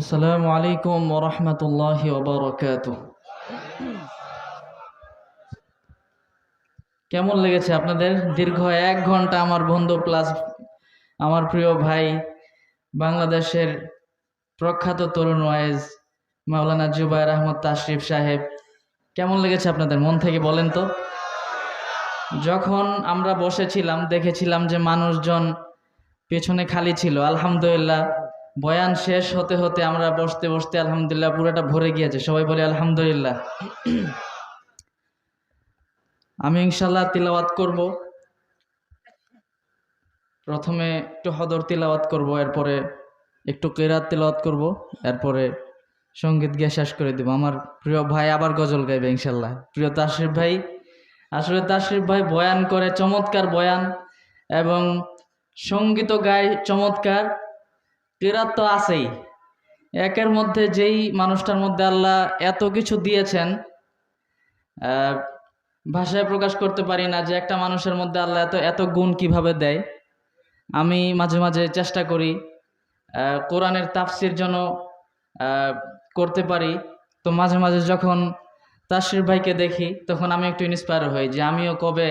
আসসালামু আলাইকুম ওরহমতুল্লাহ ওবরকাত কেমন লেগেছে আপনাদের? দীর্ঘ এক ঘণ্টা আমার বন্ধু প্লাস আমার প্রিয় ভাই, বাংলাদেশের প্রখ্যাত তরুণ ওয়াইজ মাওলানা জুবাইর আহমদ তাশরিফ সাহেব, কেমন লেগেছে আপনাদের? মন থেকে বলেন তো। যখন আমরা বসেছিলাম, দেখেছিলাম যে মানুষজন পেছনে খালি ছিল, আলহামদুলিল্লাহ। বয়ান শেষ হতে হতে আমরা বসতে বসতে আলহামদুলিল্লাহ পুরোটা ভরে গিয়েছে। সবাই বলে আলহামদুলিল্লাহ। আমি ইনশাল্লাহ তিলাওয়াত করব। প্রথমে একটু হদর তিলাওয়াত করব, এরপরে একটু কেরাত তিলাওয়াত করব, এরপরে সংগীত গিয়ে শেষ করে দেব। আমার প্রিয় ভাই আবার গজল গাইবে ইনশাল্লাহ প্রিয় তাশরিফ ভাই, আসলে তাশরিফ ভাই বয়ান করে চমৎকার বয়ান এবং সংগীত গায় চমৎকার। কেরাত তো আছেই। একের মধ্যে যেই মানুষটার মধ্যে আল্লাহ এত কিছু দিয়েছেন ভাষায় প্রকাশ করতে পারি না যে একটা মানুষের মধ্যে আল্লাহ এত এত গুণ কীভাবে দেয়। আমি মাঝে মাঝে চেষ্টা করি কোরআনের তাফসির যেন করতে পারি। তো মাঝে মাঝে যখন তাসির ভাইকে দেখি, তখন আমি একটু ইন্সপায়ার হই যে আমিও কবে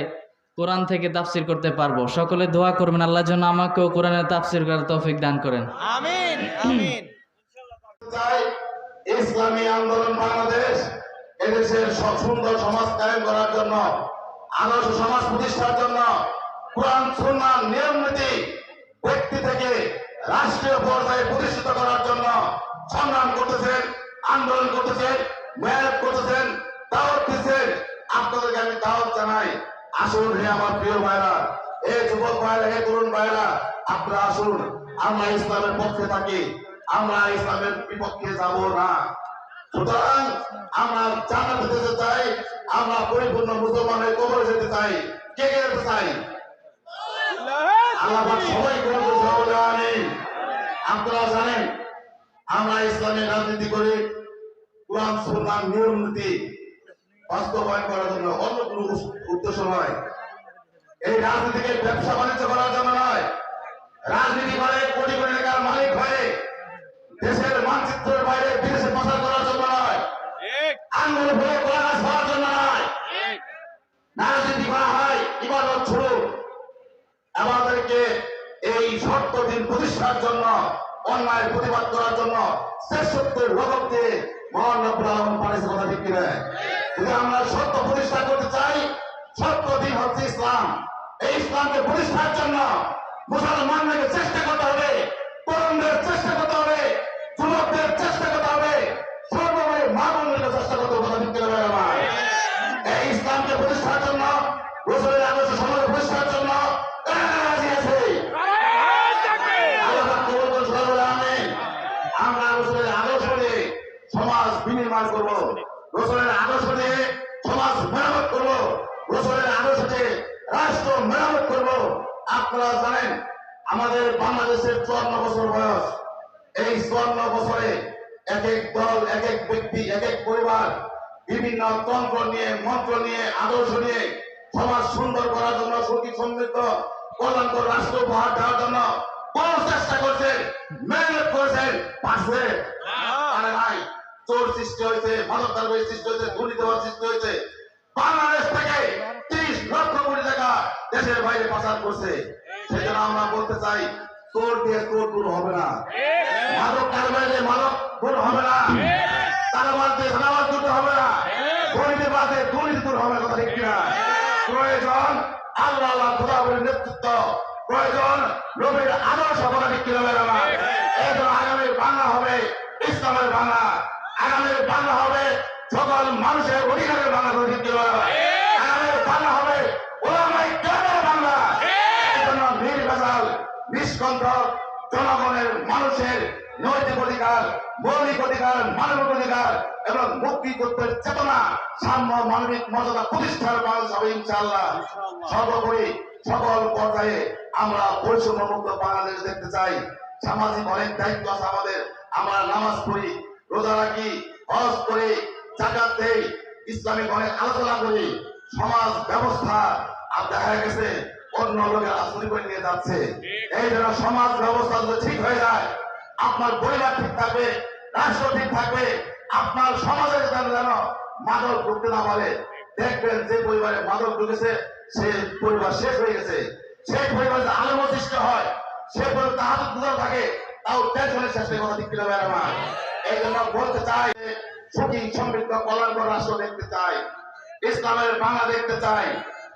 কোরআন থেকে তাফসির করতে পারব। সকলে দোয়া করবেন আল্লাহ যেন আমাকেও কোরআনের তাফসির করার তৌফিক দান করেন। আমিন আমিন। ইসলামী আন্দোলন বাংলাদেশ এদেশের সব সুন্দর সমাজ কায়েম করার জন্য আদর্শ সমাজ প্রতিষ্ঠার জন্য কোরআন সুন্নাহ নিয়ম নীতি ব্যক্তি থেকে রাষ্ট্রীয় পর্যায়ে প্রতিষ্ঠিত করার জন্য সংগ্রাম করতেছেন আন্দোলন করতেছেন মেয়াদ করতেছেন দাওয়াত দিচ্ছেন। আপনাদেরকে আমি দাওয়াত জানাই আসুন হে আমার প্রিয় ভাইরা, এ যুবক ভাইরা হে তরুণ ভাইরা, আপনারা আসুন, আমরা ইসলামের পক্ষে থাকি, আমরা ইসলামের বিপক্ষে যাব না। সুতরাং আমরা জান্নাতে যেতে চাই, আমরা পরিপূর্ণ মুসলমান হয়ে কবরে যেতে চাই। কে কে যেতে চাই? আল্লাহ সবাই করে নেই আপনারা জানেন, আমরা ইসলামের রাজনীতি করে, কোরআন, সুন্নাহ, নিয়ম, নীতি। বাস্তবায়ন করার জন্য অন্য কোনো উদ্দেশ্য নয়। এই রাজনীতিকে ব্যবসা বাণিজ্য করার জন্য নয়। রাজনীতি করে কোটি কোটি টাকার মালিক হয়ে দেশের মানচিত্রের বাইরে বিদেশে প্রচার করার জন্য নয়। আঙ্গুল ভরে কলা গাছ পাওয়ার জন্য নয়। রাজনীতি করা হয় ইবাদত ছুড়ো আমাদেরকে এই শর্ত দিন প্রতিষ্ঠার জন্য অন্যায় প্রতিবাদ করার জন্য শ্রেষ্ঠত্বের রকম দিয়ে মহান রব্বুল আলম পাঠিয়েছে কথা ঠিক কিনা? যদি আমরা সত্য প্রতিষ্ঠা করতে চাই। সত্য দিন হচ্ছে ইসলাম। এই ইসলামকে প্রতিষ্ঠার জন্য মুসলমানদেরকে চেষ্টা করতে হবে। তরুণদের চেষ্টা আপনারা জানেন আমাদের বাংলাদেশের চুয়ান্ন বছর বয়স। এই চুয়ান্ন বছরে এক এক দল এক এক ব্যক্তি এক এক পরিবার বিভিন্ন তন্ত্র নিয়ে মন্ত্র নিয়ে আদর্শ নিয়ে সমাজ সুন্দর করার জন্য সুখী সমৃদ্ধ কল্যাণকর রাষ্ট্র উপহার দেওয়ার জন্য বহু চেষ্টা করছেন মেহনত করেছেন পাশে আরে ভাই চোর সৃষ্টি হয়েছে মাদক দ্রব্যের সৃষ্টি হয়েছে দুর্নীতিবাদ সৃষ্টি হয়েছে। বাংলাদেশ থেকে দেশের বাইরে পাচার করছে। সেজন্য আমরা বলতে চাই, চোর দিয়ে চোর দূর হবে না। মাদক কারবারে মাদক দূর হবে না। তারাবাদ দিয়ে ধারাবাদ দূর হবে না। দুর্নীতি বাদে দুর্নীতি দূর হবে কথা ঠিক কিনা? প্রয়োজন আল্লাহ আল্লাহ খোদাবরের নেতৃত্ব। প্রয়োজন নবীর আদর্শ, কথা ঠিক কিনা ভাই আমার? এই জন্য আগামী বাংলা হবে, ইসলামের বাংলা। আগামী বাংলা হবে, সকল মানুষের অধিকারের বাংলা। মানুষের নৈতিক অধিকার মৌলিক অধিকার মানবিক অধিকার এবং মুক্তি মুক্তিযুদ্ধের চেতনা সাম্য মানবিক মর্যাদা প্রতিষ্ঠার মানুষ হবে ইনশাআল্লাহ। সর্বোপরি সকল পর্যায়ে আমরা পরিশ্রম মুক্ত বাংলাদেশ দেখতে চাই। সামাজিক অনেক দায়িত্ব আছে আমাদের। আমরা নামাজ পড়ি রোজা রাখি হজ করি জাকাত দেই ইসলামিক অনেক আলোচনা করি। সমাজ ব্যবস্থা আর দেখা গেছে অন্য লোকের আসলি করে নিয়ে যাচ্ছে। এই জন্য সমাজ ব্যবস্থা যদি ঠিক হয়ে যায়, আপনার পরিবার ঠিক থাকবে, রাষ্ট্র ঠিক থাকবে, আপনার সমাজে যেন যেন মাদক ঢুকতে না পারে। দেখবেন যে পরিবারে মাদক ঢুকেছে, সে পরিবার শেষ হয়ে গেছে। সেই পরিবারে যে আলম সৃষ্টি হয়, সে পরিবার তাহাজ থাকে, তাও টেনশনের শেষ কথা ঠিক কিলো আমার এই জন্য বলতে চাই সুখী সমৃদ্ধ কল্যাণকর রাষ্ট্র দেখতে চাই, ইসলামের বাংলা দেখতে চাই।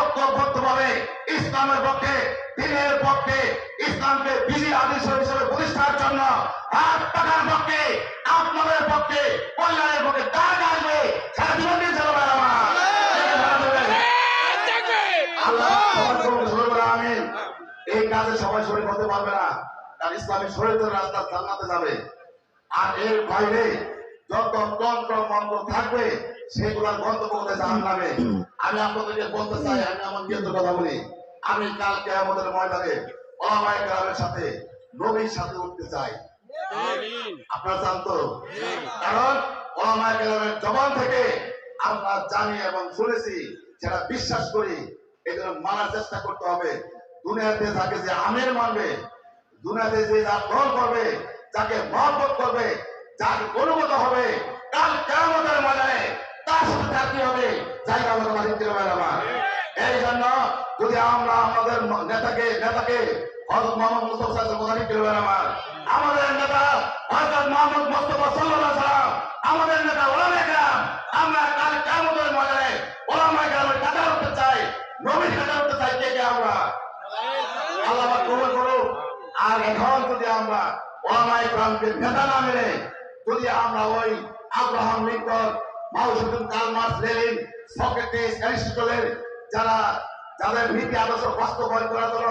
ঐক্যবদ্ধভাবে ইসলামের পক্ষে, দিনের পক্ষে, ইসলামকে বিধি আদেশ হিসেবে প্রতিষ্ঠার জন্য হাত পক্ষে, আপনাদের পক্ষে, কল্যাণের পক্ষে তার এই কাজে সবাই শরীর হতে পারবে না, কারণ ইসলামী শরীরের রাস্তা জান্নাতে যাবে। আর এর বাইরে যত তন্ত্র মন্ত্র থাকবে সেগুলার গন্তব্য কোথায় জাহান নামে আমি। আপনাদেরকে বলতে চাই আমি আমার নিয়ত কথা বলি। আমি কালকে আমাদের ময়দানে ওলামায়ে কেরামের সাথে নবীর সাথে উঠতে চাই। আপনারা চান তো কারণ ওলামায়ে কেরামের জবান থেকে আমরা জানি এবং শুনেছি যারা বিশ্বাস করি এই জন্য মানার চেষ্টা করতে হবে। দুনিয়াতে যাকে যে আমের মানবে দুনিয়াতে যে যা গ্রহণ করবে যাকে মহব্বত করবে যাকে অনুগত হবে কিনা আমার এই জন্য যদি আমরা আমাদের নেতাকে নেতাকে চাই কে কে আমরা? আল্লাহ আর এখন যদি আমরা ওলামায়ে کرامকে নেতা না মিলে যদি আমরা ওই আব্রাহাম লিঙ্কন মাউসুদুল কালমার্স লেলিন যারা যাদের নীতি আদর্শ বাস্তবায়ন করার জন্য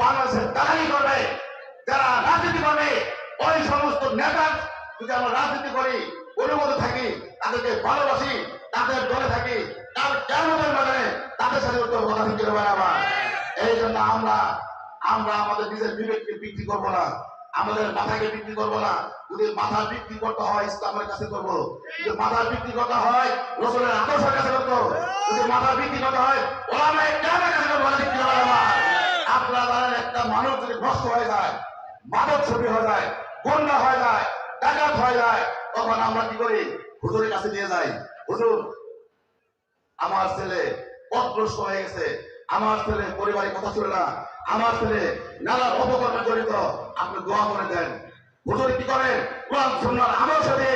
বাংলাদেশের দালালি করবে, যারা রাজনীতি করবে, ওই সমস্ত নেতা যদি আমরা রাজনীতি করি অনুমতি থাকি, তাদেরকে ভালোবাসি, তাদের দলে থাকি, তার কেমন মানে তাদের সাথে কথা করে আমার এই জন্য আমরা আমরা আমাদের নিজের বিবেককে বিক্রি করব না। আমাদের মাথাকে বিক্রি করব না। যদি মাথা বিক্রি করতে হয়, ইসলামের কাছে করব। যদি মাথা বিক্রি করতে হয়, রসুলের আদর্শের কাছে করব। যদি মাথা বিক্রি করতে হয়, ওলামায়ে একটা মানুষ যদি হয়ে যায় মাদক ছবি হয়ে যায় বন্যা হয়ে যায়, ডাকাত হয়ে যায়, তখন আমরা কি করি? হুজুরের কাছে নিয়ে যাই। হুজুর, আমার ছেলে পথভ্রষ্ট হয়ে গেছে। আমার ছেলে পরিবারের কথা ছিল না। আমার ছেলে নানা অপকর্মে জড়িত। আপনি দোয়া করে দেন। হুজুর কি করেন? কোরআন, সুন্নাহর আমল সাথে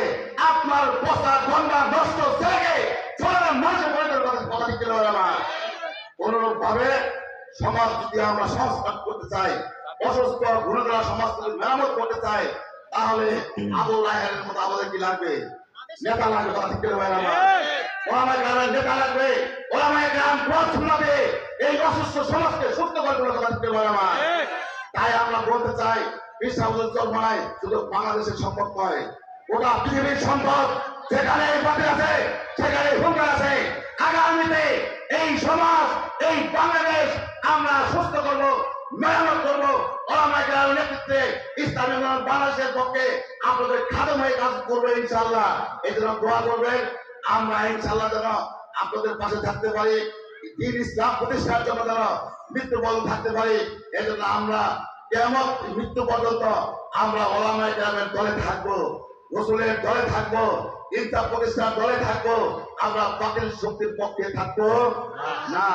আপনার বসা গন্ডা নষ্ট ছেলেকে ছোড়ার মানুষের পরিবার কথা কথা দিতে হবে আমার অনুরূপ ভাবে সমাজ যদি আমরা সংস্কার করতে চাই, অসুস্থ গুণগ্রা সমাজ যদি মেরামত করতে চাই, তাহলে আবু রাহের মতো আমাদের কি লাগবে? নেতা লাগবে, কথা করে ভাই আমার ওলামাই গ্রামের নেতা লাগবে। ওলামাই গ্রাম পথ শোনাবে এই অসুস্থ সমাজকে সুস্থ করে তোলার কথা করে ভাই আমার তাই আমরা বলতে চাই শুধু বাংলাদেশের সম্পদ নয়, গোটা পৃথিবীর সম্পদ যেখানে আছে, সেখানে হুঙ্কার আছে। আগামীতে এই সমাজ, এই বাংলাদেশ আমরা সুস্থ করব, মেরামত করব। পক্ষে আপনাদের আমরা কেমন মৃত্যু পর্যন্ত আমরা ওলামায়ে কেরামের দলে থাকব, রসুলের দলে থাকব, ইনসাফ প্রতিষ্ঠার দলে থাকব, আমরা বাতিল শক্তির পক্ষে থাকব? না।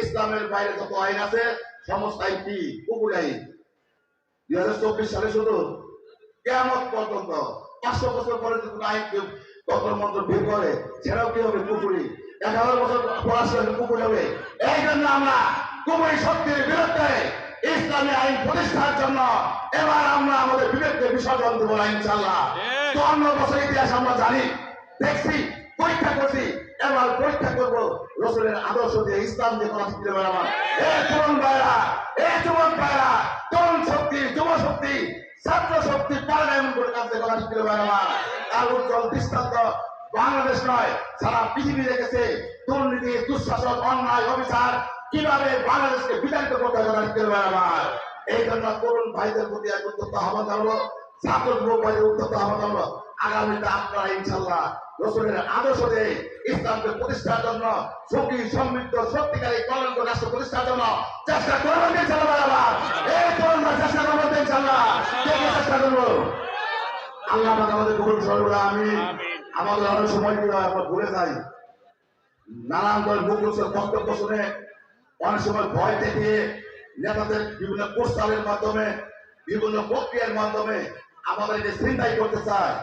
ইসলামের বাইরে যত আইন আছে, সমস্ত আইন কি? কুকুর আইন। দুই হাজার চব্বিশ সালে শুধু কেমন পর্যন্ত, পাঁচশো বছর পরে যদি কোনো আইন তন্ত্র মন্ত্র বের করে, সেটাও কি হবে? কুকুরি এক হাজার বছর পড়াশোনা কুকুর হবে। এই জন্য আমরা কুকুরি শক্তির বিরুদ্ধে ইসলামী আইন প্রতিষ্ঠার জন্য এবার আমরা আমাদের বিবেককে বিসর্জন দেবো না ইনশাল্লাহ চুয়ান্ন বছর ইতিহাস আমরা জানি দেখছি পরীক্ষা করছি এবার পরীক্ষা করব রসুলের আদর্শ দিয়ে ইসলাম দিয়ে কথা শিখতে পারে আমার। এ তরুণ ভাইরা এ যুবক ভাইরা তরুণ শক্তি যুব শক্তি ছাত্র শক্তি পারে এমন করে কাজ দিয়ে কথা শিখতে পারে আমার। তার উজ্জ্বল দৃষ্টান্ত বাংলাদেশ নয় সারা পৃথিবী দেখেছে দুর্নীতি দুঃশাসন অন্যায় অবিচার কীভাবে বাংলাদেশকে বিতাড়িত করতে হবে আমার এই জন্য তরুণ ভাইদের প্রতি এক উদ্যোক্ত আহ্বান জানাব ছাত্র যুবক ভাইদের উদ্যোক্ত আহ্বান জানাব। আগামীতে আপনারা ইনশাল্লাহ রসুলের আদর্শ দিয়ে ইসলামকে প্রতিষ্ঠার জন্য সুখী সমৃদ্ধ সত্যিকারী কলঙ্ক রাষ্ট্র প্রতিষ্ঠার জন্য চেষ্টা করবেন ইনশাল্লাহ বাবা এই তরুণরা চেষ্টা করবেন ইনশাল্লাহ চেষ্টা করব? আল্লাহ আমাদের কবুল করবে আমি আমাদের অনেক সময় আমরা ভুলে যাই। নানান দল বক্তব্য শুনে অনেক সময় ভয় দেখিয়ে নেতাদের বিভিন্ন পোস্টারের মাধ্যমে বিভিন্ন প্রক্রিয়ার মাধ্যমে আমাদেরকে চিন্তাই করতে চায়।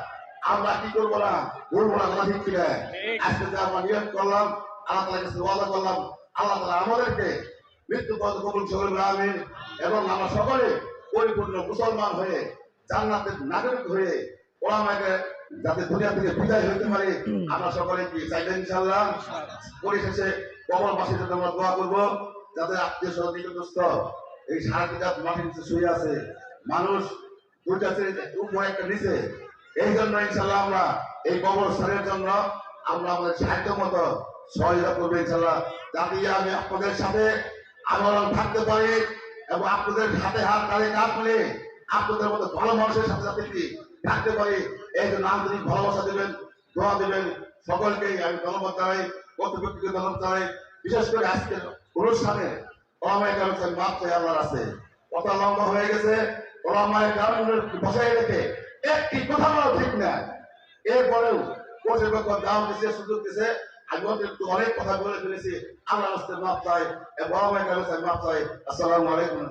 আমরা কি করব না? বলব না কথা ঠিক আজকে যে আমরা নিয়োগ করলাম আল্লাহ তালা কাছে ওয়াদা করলাম আল্লাহ তালা আমাদেরকে মৃত্যু পদ কবুল করবে আমি এবং আমরা সকলে পরিপূর্ণ মুসলমান হয়ে জান্নাতের নাগরিক হয়ে ওলামাকে যাতে দুনিয়া থেকে বিদায় হইতে পারে আমরা সকলে কি চাইলেন ইনশাল্লাহ পরিশেষে কবরবাসীর জন্য আমরা দোয়া করব যাদের আত্মীয় স্বজন নিকটস্থ এই সারা জাত মাটির নিচে শুয়ে আছে। মানুষ দুইটা শ্রেণীতে একটা নিচে। এই জন্য ইনশাল্লাহ আমরা এই কবরস্থানের জন্য আমরা আমাদের সাহায্য মতো সহযোগিতা করব ইনশাল্লাহ যাতে আমি আপনাদের সাথে আন্দোলন থাকতে পারি এবং আপনাদের হাতে হাত তালে কাজ মিলে আপনাদের মতো ভালো মানুষের সাথে সাথে থাকতে পারি, এই জন্য আন্তরিক ভালোবাসা দেবেন, দোয়া দেবেন সকলকেই আমি ধন্যবাদ জানাই। কর্তৃপক্ষকে ধন্যবাদ জানাই বিশেষ করে অনুষ্ঠানে ওলামায় মাপ চাই আল্লাহর আছে কথা লম্বা হয়ে গেছে। ওলামায় কারণের বসাই রেখে একটি কথা ঠিক না। এরপরেও কর্তৃপক্ষ দাম দিছে, সুযোগ দিছে। আমি অতিরিক্ত অনেক কথা বলে ফেলেছি। আল্লাহ মাপ চাই এবং ওলামায় কারণ মাপ চাই। আসসালামু আলাইকুম।